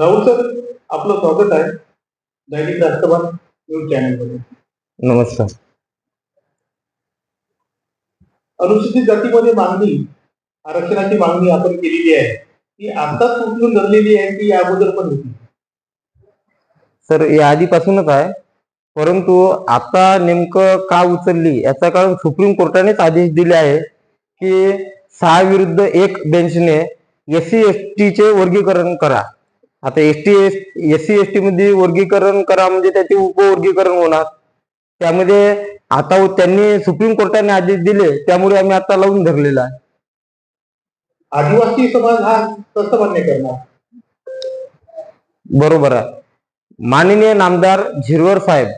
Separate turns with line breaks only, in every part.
आपलं स्वागत आहे. दैनिक राष्ट्रवाद न्यूज चॅनलमध्ये.
नमस्कार.
अनुसूचित जातीमध्ये मागणी आरक्षणाची मागणी आपण केलेली आहे. ती आताच उचलून धरलेली आहे की या अगोदर पण होती?
सर या आधीपासूनच आहे. परंतु आता नेमकं का उचलली? याचा कारण सुप्रीम कोर्टानेच आदेश दिले आहे की सहा विरुद्ध एक बेंचने एस सी एस टीचे वर्गीकरण करा. आता S T S S C S T मध्ये वर्गीकरण करा म्हणजे त्याचे उपवर्गीकरण होणार. त्यामध्ये आता त्यांनी सुप्रीम कोर्टाने आदेश दिले त्यामुळे आम्ही आता लावून धरलेला आहे.
आदिवासी समाज हा कसं मान्य करणार.
बरोबर आहे. माननीय नामदार झिरवर साहेब.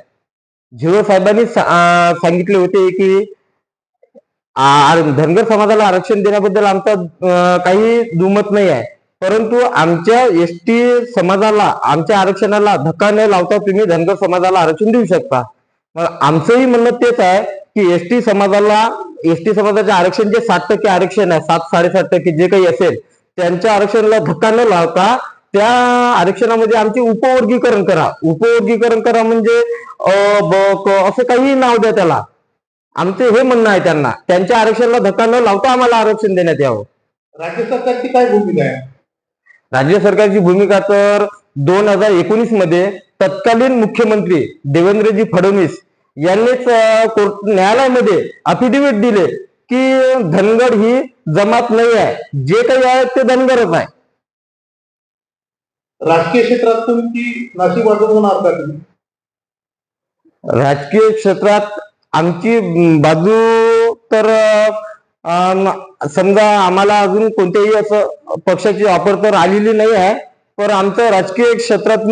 झिरवर साहेबांनी सांगितले होते की धनगर समाजाला आरक्षण देण्याबद्दल आमचा काही दुमत नाही आहे. परंतु आमच्या एस टी समाजाला आमच्या आरक्षणाला धक्का न लावता तुम्ही धनगर समाजाला आरक्षण देऊ शकता. मग आमचंही म्हणणं तेच आहे की एस टी समाजाला एस टी समाजाचे आरक्षण जे सात टक्के आरक्षण आहे सात साडेसात टक्के जे काही असेल त्यांच्या आरक्षणाला धक्का न लावता त्या आरक्षणामध्ये आमचे उपवर्गीकरण करा. उपवर्गीकरण करा म्हणजे असं काही नाव द्या त्याला. आमचे हे म्हणणं आहे त्यांना. त्यांच्या आरक्षणाला धक्का न लावता आम्हाला आरक्षण देण्यात यावं.
राज्य सरकारची काय भूमिका आहे?
राज्य सरकारची भूमिका तर दोन हजार एकोणीसमध्ये तत्कालीन मुख्यमंत्री देवेंद्रजी फडणवीस यांनीच कोर्ट न्यायालयामध्ये अफिडेव्हिट दिले की धनगर ही जमात नाही आहे. जे काही आहे ते धनगरच आहे.
राजकीय क्षेत्रात तुमची नाशिक वाजवणार का तुम्ही?
राजकीय क्षेत्रात आमची बाजू तर समजा आम्हाला अजून कोणत्याही असं पक्षाची ऑफर तर आलेली नाही आहे पण आमचं राजकीय क्षेत्रात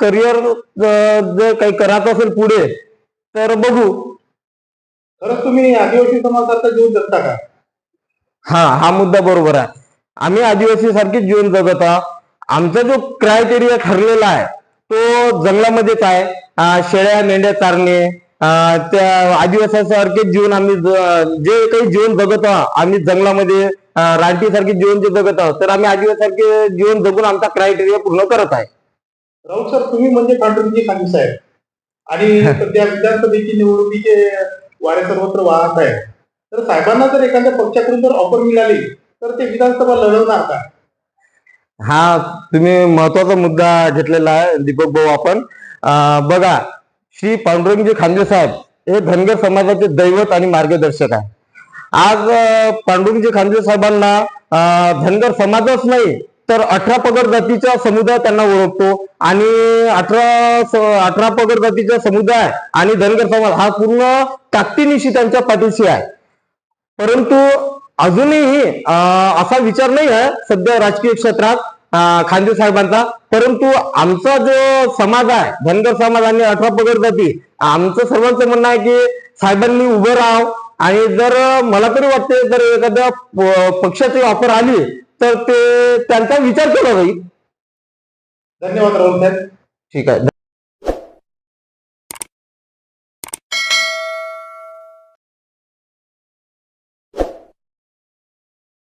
करिअर जर काही करायचं असेल पुढे तर बघू.
खरंच तुम्ही आदिवासी समाजाचा जीवन जगता का?
हा हा मुद्दा बरोबर आहे. आम्ही आदिवासी सारखीच जीवन जगत आहोत. आमचा जो क्रायटेरिया ठरलेला आहे तो जंगलामध्येच आहे. शेळ्या मेंढ्या चारणे त्या आदिवासासारखे जीवन आम्ही ज- काही जीवन जगत आहोत आम्ही जंगलामध्ये रानटी सारखे जीवन जे जगत आहोत तर आम्ही आदिवासारखे जीवन जगून आमचा क्रायटेरिया पूर्ण करत आहे.
राऊत सर तुम्ही म्हणजे पांढरंगी खांदी साहेब. आणि सध्या विधानसभेची निवडणुकीचे वारे सर्वत्र वाहत आहे. तर साहेबांना जर एखाद्या पक्षाकडून जर ऑफर मिळाली तर ते विधानसभा लढवणार का?
हा तुम्ही महत्त्वाचा मुद्दा घेतलेला आहे दीपक भाऊ आपण बघा श्री पांडुरंगजी खांदे साहेब हे धनगर समाजाचे दैवत आणि मार्गदर्शक आहे. आज पांडुरंगजी खांदे साहेबांना धनगर समाजच नाही तर अठरा पगड जातीचा समुदाय त्यांना ओळखतो आणि अठरा अठरा पगड जातीचा समुदाय आणि धनगर समाज हा पूर्ण ताकदीनिशी त्यांच्या पाठीशी आहे. परंतु अजूनही असा विचार नाही आहे सध्या राजकीय क्षेत्रात खांदे साहेबांचा. परंतु आमचा जो समाज आहे धनगर समाज आणि अठरा पगड जाती. आमचं सर्वांचं म्हणणं आहे की साहेबांनी उभं राहावं. आणि जर मला तरी वाटते जर एखाद्या पक्षाची ऑफर आली तर ते त्यांचा विचार केला जाईल.
धन्यवाद राहुल साहेब.
ठीक आहे.